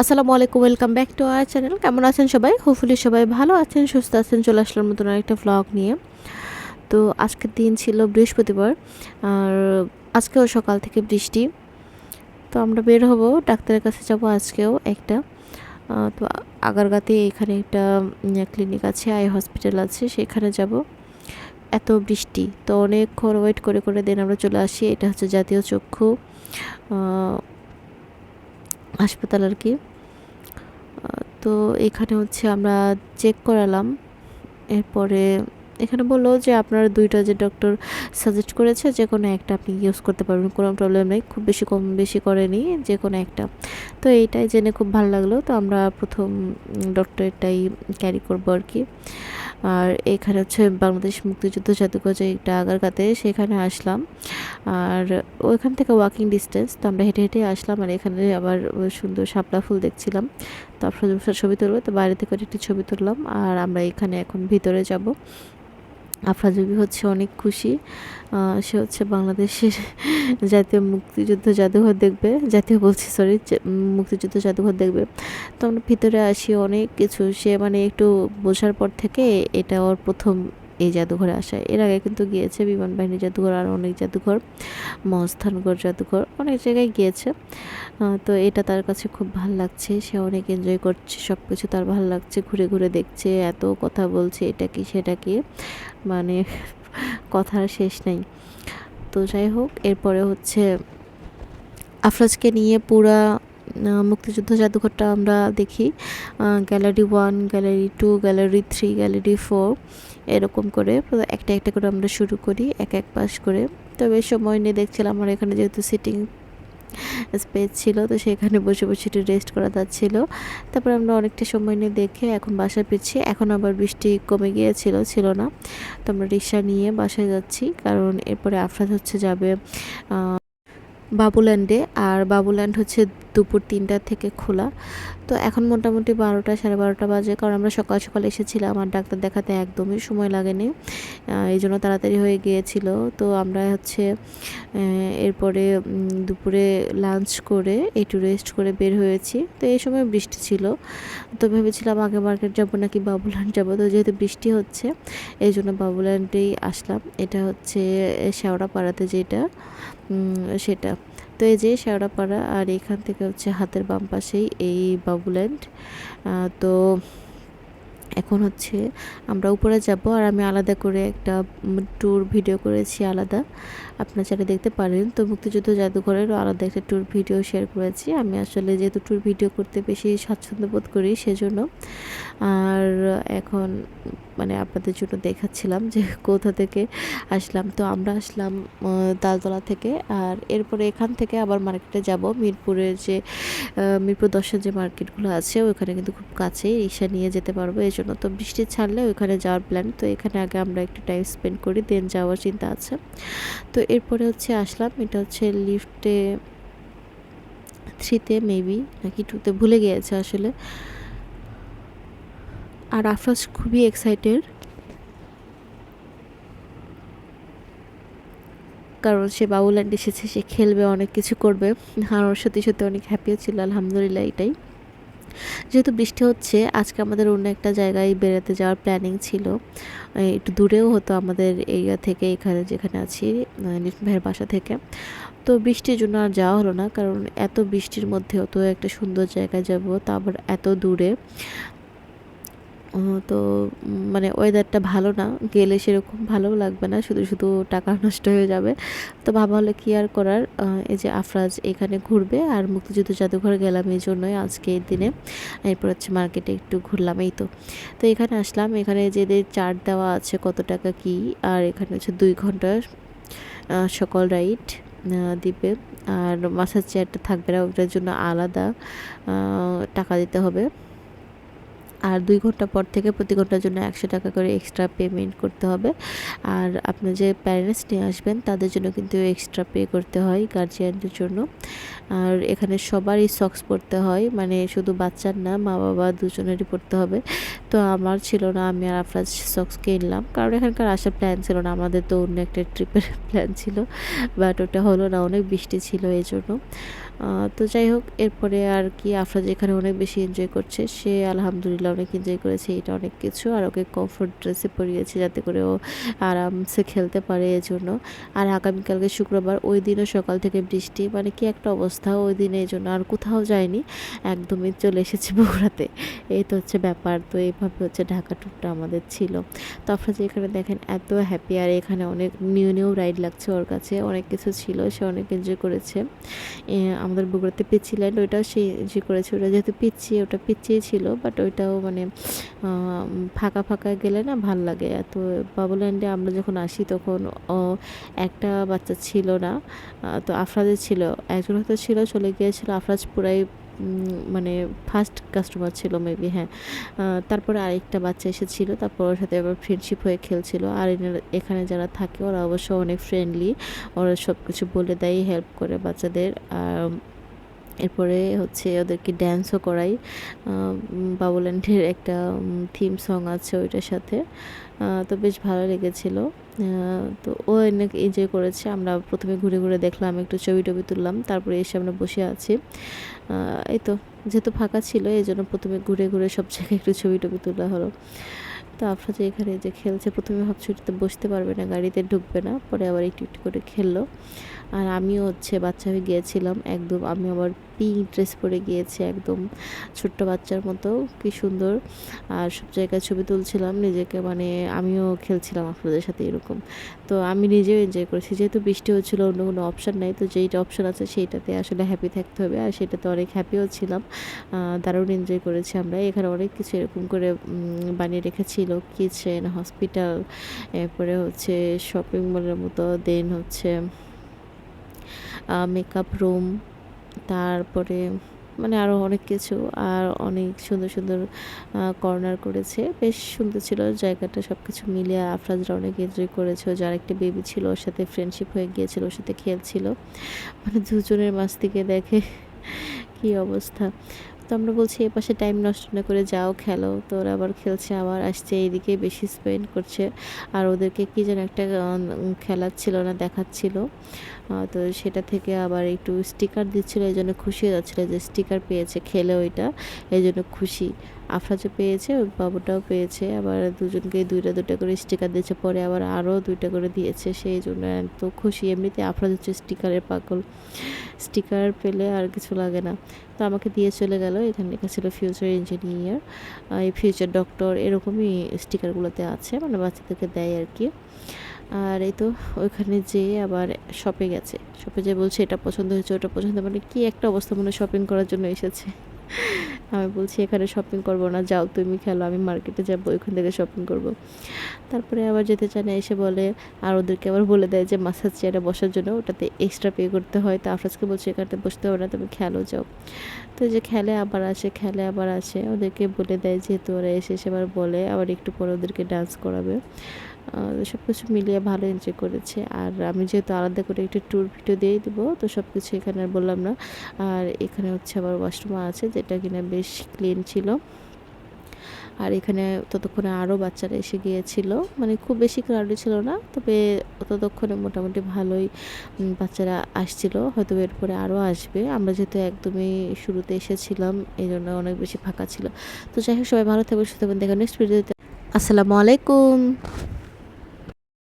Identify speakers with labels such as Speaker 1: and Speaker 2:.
Speaker 1: আসসালামু আলাইকুম welcome back to our channel কেমন আছেন সবাই? হোপফুলি সবাই ভালো আছেন, সুস্থ আছেন, চলে আসলাম নতুন আরেকটা ভ্লগ নিয়ে। তো আজকের দিন ছিল বৃহস্পতিবার, আর আজকেও সকাল থেকে বৃষ্টি। তো আমরা বের হব, ডাক্তারের কাছে যাব আজকেও একটা। তো আগারগাতে এখানে একটা ক্লিনিক আছে, আই হসপিটাল আছে, সেখানে যাব। এত বৃষ্টি, তো অনেকক্ষণ ওয়েট করে করে দেন আমরা চলে আসি। এটা হচ্ছে জাতীয় চক্ষু হাসপাতাল আর কি। তো এখানে হচ্ছে আমরা চেক করালাম। এরপরে এখানে বলল যে আপনারা দুইটা যে ডক্টর সাজেস্ট করেছে, যে কোনো একটা আপনি ইউজ করতে পারবেন, কোনো প্রবলেম নেই। খুব বেশি কম বেশি করেনি, যে কোনো একটা। তো এইটাই জেনে খুব ভালো লাগল। তো আমরা প্রথম ডক্টরটাই ক্যারি করব আর কি। আর এখানে হচ্ছে বাংলাদেশ মুক্তিযুদ্ধ জাদুঘর যে একটা আগারগাতে, সেখানে আসলাম। আর ওইখান থেকে ওয়াকিং ডিস্টেন্স তো আমরা হেঁটে হেঁটে আসলাম আর এখানে আবার সুন্দর শাপলা ফুল দেখছিলাম। তো আপনার ছবি তুলবো, তো বাইরে থেকে একটি ছবি তুললাম আর আমরা এখানে এখন ভিতরে যাব। আফরাজবি হচ্ছে অনেক খুশি। সে হচ্ছে বাংলাদেশের জাতীয় মুক্তিযুদ্ধ জাদুঘর দেখবে। জাতীয় বলছি সরি মুক্তিযুদ্ধ জাদুঘর দেখবে। তো আমরা ভিতরে আসি অনেক কিছু। সে মানে একটু বোঝার পর থেকে এটা ওর প্রথম এই জাদুঘরে আসা। এর আগে কিন্তু গিয়েছে বিমান বাহিনী জাদুঘর আর অনেক জাদুঘর মস্থানগড় জাদুঘর, অনেক জায়গায় গিয়েছে। তো এটা তার কাছে খুব ভালো লাগছে। সে অনেক এনজয় করছে সব কিছু তার ভালো লাগছে, ঘুরে ঘুরে দেখছে, এত কথা বলছে, এটা কি সেটা কি? মানে কথার শেষ নেই। তো যাই হোক, এরপরে হচ্ছে আফরাজকে নিয়ে পুরা মুক্তিযুদ্ধ জাদুঘরটা আমরা দেখি। Gallery one, gallery two, gallery three, gallery four এরকম করে একটা একটা করে আমরা শুরু করি, এক এক পাশ করে। তবে সময় নিয়ে দেখছিলাম, আমার এখানে যেহেতু সিটিং স্পেস ছিল, তো সেখানে বসে বসে একটু রেস্ট করা যাচ্ছিল তারপর আমরা অনেকটা সময় নিয়ে দেখে এখন বাসা ফিরছি। এখন আবার বৃষ্টি কমে গিয়েছিল, ছিল না। তো আমরা রিক্সা নিয়ে বাসায় যাচ্ছি, কারণ এরপরে আফরাজ হচ্ছে যাবে বাবুল্যান্ডে, আর বাবুল্যান্ড হচ্ছে দুপুর তিনটা থেকে খোলা। তো এখন মোটামুটি বারোটা, সাড়ে বারোটা বাজে, কারণ আমরা সকাল সকাল এসেছিলাম, আর ডাক্তার দেখাতে একদমই সময় লাগেনি। এই জন্য তাড়াতাড়ি হয়ে গিয়েছিল। তো আমরা হচ্ছে এরপরে দুপুরে লাঞ্চ করে একটু রেস্ট করে বের হয়েছি। তো এই সময় বৃষ্টি ছিল। তো ভেবেছিলাম আগে মার্কেট যাব, নাকি বাবুল্যান্ড যাব। তো যেহেতু বৃষ্টি হচ্ছে এই জন্য বাবুল্যান্ডেই আসলাম। এটা হচ্ছে শেওড়াপাড়াতে যেটা। সেটা। তো এই যে শেওড়াপাড়া আর এখান থেকে হচ্ছে হাতের বাম পাশেই এই বাবুল্যান্ড তো এখন হচ্ছে আমরা উপরে যাব আর আমি আলাদা করে একটা ট্যুর ভিডিও করেছি আলাদা। আপনারা চাইলে দেখতে পারেন। তো মুক্তিযুদ্ধ জাদুঘরেরও আলাদা একটা ট্যুর ভিডিও শেয়ার করেছি। আমি আসলে যেহেতু ট্যুর ভিডিও করতে বেশি স্বাচ্ছন্দ্য বোধ করি সেজন্য। আর এখন মানে আপনাদের জন্য দেখাচ্ছিলাম যে কোথা থেকে আসলাম। তো আমরা আসলাম তালতলা থেকে। আর এরপরে এখান থেকে আবার মার্কেটে যাব। মিরপুরের যে মিরপুর দশের যে মার্কেটগুলো আছে ওখানে কিন্তু খুব কাছেই রিক্সা নিয়ে যেতে পারব। এই জন্য তো বৃষ্টি ছাড়লে ওইখানে যাওয়ার প্ল্যান তো এখানে আগে আমরা একটু টাইম স্পেন্ড করি দেন যাওয়ার চিন্তা আছে। তো এরপরে হচ্ছে আসলাম। এটা হচ্ছে লিফটে থ্রিতে মেবি নাকি টুতে ভুলে গিয়েছে আসলে। আর আফরাজ খুবই এক্সাইটেড কারণ সে বাবুল্যান্ড এসেছে, সে খেলবে, অনেক কিছু করবে। আর ওর সত্যি সত্যি অনেক হ্যাপিও ছিল, আলহামদুলিল্লাহ এটাই। যেহেতু বৃষ্টি হচ্ছে, আজকে আমাদের অন্য একটা জায়গায় বেড়াতে যাওয়ার প্ল্যানিং ছিল। একটু দূরেও হতো আমাদের এরিয়া থেকে, এখানে যেখানে আছি নিতিন ভাইয়ের বাসা থেকে। তো বৃষ্টির জন্য আর যাওয়া হলো না, কারণ এত বৃষ্টির মধ্যে অত একটা সুন্দর জায়গায় যাব, তা আবার এত দূরে। তো মানে ওয়েদারটা ভালো না, গেলে সেরকম ভালো লাগবে না, শুধু শুধু টাকা নষ্ট হয়ে যাবে। তো ভাবা হলো কি আর করার এই যে আফরাজ এখানে ঘুরবে আর মুক্তিযুদ্ধ জাদুঘর গেলাম এই জন্যই আজকে এই দিনে। এরপর হচ্ছে মার্কেটে একটু ঘুরলাম, এই তো। তো এখানে আসলাম, এখানে যেদের চার্ট দেওয়া আছে কত টাকা কি, আর এখানে হচ্ছে দুই ঘণ্টা সকল রাইড দিবে। আর মাসাজ চেয়ারটা থাকবে না, ওটার জন্য আলাদা টাকা দিতে হবে। আর দুই ঘণ্টা পর থেকে প্রতি ঘণ্টার জন্য একশো টাকা করে এক্সট্রা পেমেন্ট করতে হবে। আর আপনার যে প্যারেন্টস নিয়ে আসবেন, তাদের জন্য কিন্তু এক্সট্রা পে করতে হয় গার্জিয়ানদের জন্য। আর এখানে সবারই সক্স পরতে হয় মানে শুধু বাচ্চার না মা বাবা দুজনেরই পড়তে হবে। তো আমার ছিল না, আমি আর আফরাজ সক্স কিনলাম। কারণ এখানকার আসার প্ল্যান ছিল না, আমাদের তো অন্য একটা ট্রিপের প্ল্যান ছিল। বাট ওটা হলো না, অনেক বৃষ্টি ছিল এই জন্য তো যাই হোক, এরপরে আর কি আফরাজ এখানে অনেক বেশি এনজয় করছে। সে আলহামদুলিল্লাহ অনেক এনজয় করেছে, এটা অনেক কিছু। আর ওকে কমফোর্ট ড্রেসে পরিয়েছে যাতে করে ও আরামসে খেলতে পারে এজন্য। আর আগামীকালকে শুক্রবার ওই দিনও সকাল থেকে বৃষ্টি। মানে কি একটা অবস্থা ওই দিনে এই জন্য আর কোথাও যায়নি, একদমই চলে এসেছে বগুড়াতে। এই তো হচ্ছে ব্যাপার। তো এইভাবে হচ্ছে ঢাকা ট্যুরটা আমাদের ছিল। তো যে এখানে দেখেন, এত হ্যাপি আর এখানে অনেক নিউ নিউ রাইড লাগছে ওর কাছে। অনেক কিছু ছিল, সে অনেক এনজয় করেছে। আমাদের বগুড়াতে পিচ্ছি ল্যান্ড, ওইটাও সে যে করেছে। ওটা যেহেতু পিচ্ছি, ওটা পিচ্ছিই ছিল বাট ওইটাও মানে ফাঁকা ফাঁকা গেলে না ভালো লাগে। তো বাবুল্যান্ডে আমরা যখন আসি তখন একটা বাচ্চা ছিল না তো আফরাজে ছিল। একজন হয়তো ছিল, চলে গিয়েছিল আফরাজ পুরাই মানে ফার্স্ট কাস্টমার ছিল মেবি হ্যাঁ। তারপরে আরেকটা বাচ্চা এসেছিল, তারপর ওর সাথে আবার ফ্রেন্ডশিপ হয়ে খেলছিল। আর এখানে যারা থাকে, ওরা অবশ্য অনেক ফ্রেন্ডলি ওরা সব কিছু বলে দেয় হেল্প করে বাচ্চাদের। আর এরপরে হচ্ছে ওদেরকে ড্যান্সও করাই। বাবুল্যান্ডের একটা থিম সং আছে ওইটার সাথে। তো বেশ ভালো লেগেছিল। তো ও অনেক এনজয় করেছে। আমরা প্রথমে ঘুরে ঘুরে দেখলাম, একটু ছবি টবি তুললাম, তারপরে এসে আমরা বসে আছি। এই তো, যেহেতু ফাঁকা ছিল, এই জন্য প্রথমে ঘুরে ঘুরে সব জায়গায় একটু ছবি টবি তোলা হলো। তো আপনার যে এখানে যে খেলছে, প্রথমে ভাবছি বসতে পারবে না, গাড়িতে ঢুকবে না, পরে আবার একটু একটু করে খেললো। আর আমিও হচ্ছে বাচ্চা হয়ে গিয়েছিলাম, একদম আমি আবার পিঙ্ক ড্রেস পরে গিয়েছি, একদম ছোট্ট বাচ্চার মতো, কি সুন্দর। আর সব জায়গায় ছবি তুলছিলাম, নিজেকে মানে আমিও খেলছিলাম আপনাদের সাথে এরকম। তো আমি নিজেও এনজয় করেছি, যেহেতু বৃষ্টি হচ্ছিল, অন্য কোনো অপশান নাই, তো যেইটা অপশান আছে সেইটাতে আসলে হ্যাপি থাকতে হবে, আর সেটাতে অনেক হ্যাপিও ছিলাম। দারুণ এনজয় করেছি আমরা, এখানে অনেক কিছু এরকম করে বানিয়ে রেখেছিল কিচেন হসপিটাল এরপরে হচ্ছে শপিং মলের মতো দেন হচ্ছে মেকআপ রুম তারপরে মানে আরও অনেক কিছু আর অনেক সুন্দর সুন্দর কর্নার করেছে। বেশ সুন্দর ছিল জায়গাটা সব কিছু মিলিয়ে আফরাজরা অনেক এনজয় করেছে। যার একটা বেবি ছিল, ওর সাথে ফ্রেন্ডশিপ হয়ে গিয়েছিল, ওর সাথে খেলছিল। মানে দুজনের মাছ থেকে দেখে কি অবস্থা। তো আমরা বলছি, এ পাশে টাইম নষ্ট না করে যাও, খেলো। তো ওরা আবার খেলছে, আবার আসছে, এইদিকে বেশি স্পেন্ড করছে। আর ওদেরকে কি যেন একটা খেলাচ্ছিল না, দেখাচ্ছিল। তো সেটা থেকে আবার একটু স্টিকার দিচ্ছিল, এই জন্য খুশি হয়ে যাচ্ছিল যে স্টিকার পেয়েছে, খেলে ওইটা এই জন্য খুশি। আফরাজও পেয়েছে ওর বাবুটাও পেয়েছে, আবার দুজনকে দুইটা দুইটা করে স্টিকার দিয়েছে, পরে আবার আরও দুইটা করে দিয়েছে, সেই জন্য এত খুশি। এমনিতে আফরাজ হচ্ছে স্টিকারের পাগল। স্টিকার পেলে আর কিছু লাগে না। তো আমাকে দিয়ে চলে গেল, এখানে লেখা ছিল ফিউচার ইঞ্জিনিয়ার এই ফিউচার ডক্টর এরকমই স্টিকারগুলোতে আছে মানে বাচ্চাদেরকে দেয় আর কি। আর এই তো ওইখানে যেয়ে আবার শপে গেছে। শপে যে বলছে, এটা পছন্দ হয়েছে, ওটা পছন্দ। মানে কি একটা অবস্থা মনে শপিং করার জন্য এসেছে। আমি বলছি, এখানে শপিং করব না, যাও তুমি খেলো, আমি মার্কেটে যাব, ওইখান থেকে শপিং করব। তারপরে আবার যেতে চায় না এসে বলে, আর ওদেরকে আবার বলে দেয় যে মাসাজ চেয়ারে বসার জন্য ওটাতে এক্সট্রা পে করতে হয়। তো আফরাজকে বলছে এখানে বসতে হবে না, তুমি খেলো, যাও। তো যে খেলে আবার আসে, খেলে আবার আসে, ওদেরকে বলে দেয় যেহেতু ওরা এসে এসে আবার বলে, আবার একটু পরে ওদেরকে ডান্স করাবে। সব কিছু মিলিয়ে ভালো এনজয় করেছে। আর আমি যেহেতু আলাদা করে একটা ট্যুর ভিডিও দিয়ে দেবো, তো সব কিছু এখানে বললাম না। আর এখানে হচ্ছে আবার ওয়াশরুম আছে, যেটা কিনা বেশ ক্লিন ছিল। আর এখানে ততক্ষণে আরও বাচ্চারা এসে গিয়েছিল। মানে খুব বেশি ক্রাউডে ছিল না, তবে ততক্ষণে মোটামুটি ভালোই বাচ্চারা আসছিল। হয়তো এরপরে আরও আসবে। আমরা যেহেতু একদমই শুরুতে এসেছিলাম এই জন্য অনেক বেশি ফাঁকা ছিল। তো যাই হোক, সবাই ভালো থাকবে সুস্থ থাকবেন। দেখা নেক্সট ভিডিওতে আসসালামু আলাইকুম।